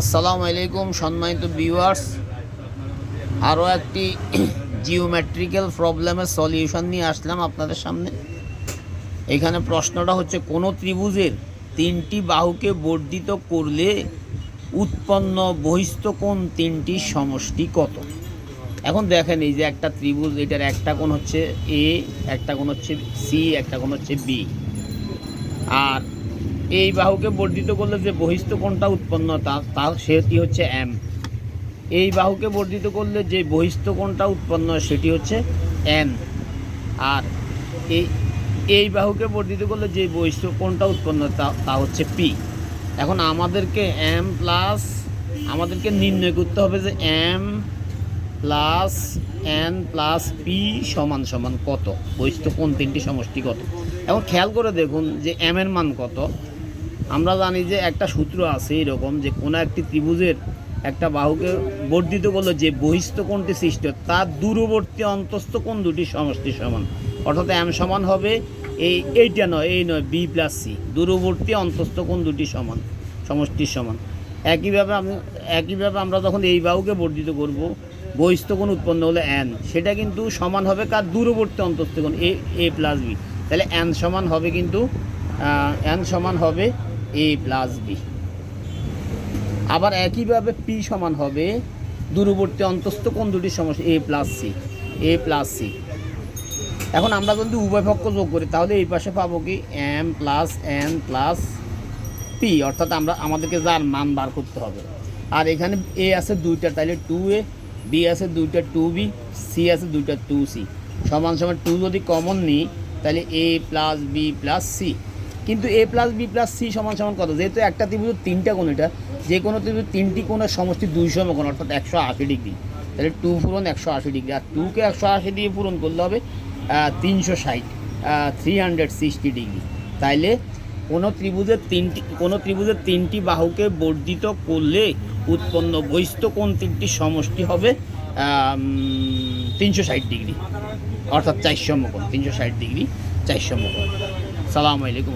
আসসালামু আলাইকুম, সম্মানিত ভিউয়ার্স আরও একটি জিওমেট্রিক্যাল প্রবলেমের সলিউশন নিয়ে আসলাম আপনাদের সামনে। এখানে প্রশ্নটা হচ্ছে, কোনো ত্রিভুজের তিনটি বাহুকে বর্ধিত করলে উৎপন্ন বহিস্থ কোণ তিনটি সমষ্টি কত? এখন দেখেন এই যে একটা ত্রিভুজ, এটার একটা কোণ হচ্ছে এ একটা কোণ হচ্ছে সি একটা কোণ হচ্ছে বি আর এই বাহুকে বর্ধিত করলে যে বহিস্থ কোণটা উৎপন্ন, তা তা সেটি হচ্ছে এম এই বাহুকে বর্ধিত করলে যে বহিস্থ কোণটা উৎপন্ন, সেটি হচ্ছে এন আর এই এই বাহুকে বর্ধিত করলে যে বহিস্থ কোণটা উৎপন্ন, তা তা হচ্ছে পি এখন আমাদেরকে এম প্লাস আমাদেরকে নির্ণয় করতে হবে যে M plus N plus P সমান সমান কত? বহিস্থ কোণ তিনটি সমষ্টি কত? এখন খেয়াল করে দেখুন যে এম এর মান কত। আমরা জানি যে একটা সূত্র আছে এরকম যে কোনো একটি ত্রিভুজের একটা বাহুকে বর্ধিত করল যে বহিস্থ কোণটি সৃষ্টি তার দূরবর্তী অন্তস্থ কোণ দুটি সমষ্টি সমান। অর্থাৎ এম সমান হবে এই এইটা নয়, এই নয় বি প্লাস সি দূরবর্তী অন্তস্থ কোণ দুটি সমান, সমষ্টির সমান। একইভাবে আমি, একইভাবে আমরা যখন এই বাহুকে বর্ধিত করব বহিস্থ কোণ উৎপন্ন হলে এন সেটা কিন্তু সমান হবে কার দূরবর্তী অন্তস্থ কোণ, এ এ প্লাস বি তাহলে এন সমান হবে কিন্তু এন সমান হবে এ প্লাস বি আবার একইভাবে পি সমান হবে দূরবর্তী অন্তস্থ কোণ দুটি সমস্যা A plus C A plus C এখন আমরা যদি উভয় পক্ষ যোগ করি, তাহলে এই পাশে পাবো কি? M plus N plus P অর্থাৎ আমরা, আমাদেরকে যার মান বার করতে হবে। আর এখানে এ আছে দুইটা তাহলে টু এ বি আছে দুইটা টু বি সি আছে দুইটা টু সি সমান সমান টু যদি কমন নিই তাহলে A plus B plus C কিন্তু A plus B plus C সমান সমান কত? যেহেতু একটা ত্রিভুজ তিনটা কোণ, এটা যে কোনো ত্রিভুজ তিনটি কোণের সমষ্টি দুইশো কোণ, অর্থাৎ একশো আশি ডিগ্রি। তাহলে টু পূরণ একশো আশি ডিগ্রি। আর টুকে একশো আশি দিয়ে পূরণ করলে হবে তিনশো ষাট থ্রি হান্ড্রেড সিক্সটি ডিগ্রি। তাইলে কোনো ত্রিভুজের তিনটি, কোনো ত্রিভুজের তিনটি বাহুকে বর্ধিত করলে উৎপন্ন বহিস্থ কোণ তিনটি সমষ্টি হবে তিনশো ষাট ডিগ্রি। অর্থাৎ চারশো কোণ, তিনশো ষাট ডিগ্রি চারশো কোণ। সালামু আলাইকুম